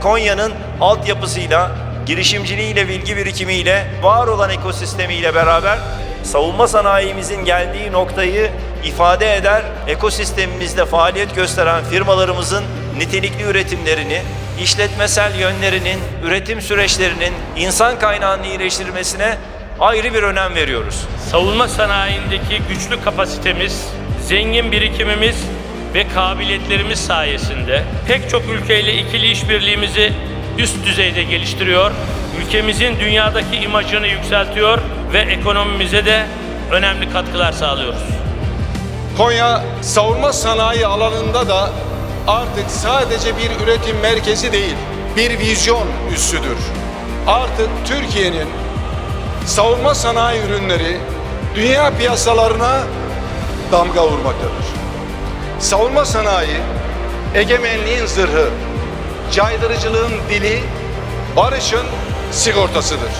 Konya'nın altyapısıyla, girişimciliğiyle, bilgi birikimiyle, var olan ekosistemiyle beraber savunma sanayimizin geldiği noktayı ifade eder, ekosistemimizde faaliyet gösteren firmalarımızın nitelikli üretimlerini, işletmesel yönlerinin, üretim süreçlerinin insan kaynağını iyileştirmesine ayrı bir önem veriyoruz. Savunma sanayindeki güçlü kapasitemiz, zengin birikimimiz ve kabiliyetlerimiz sayesinde pek çok ülkeyle ikili işbirliğimizi üst düzeyde geliştiriyor, ülkemizin dünyadaki imajını yükseltiyor ve ekonomimize de önemli katkılar sağlıyoruz. Konya savunma sanayi alanında da artık sadece bir üretim merkezi değil, bir vizyon üssüdür. Artık Türkiye'nin savunma sanayi ürünleri dünya piyasalarına damga vurmaktadır. Savunma sanayi egemenliğin zırhı, caydırıcılığın dili, barışın sigortasıdır.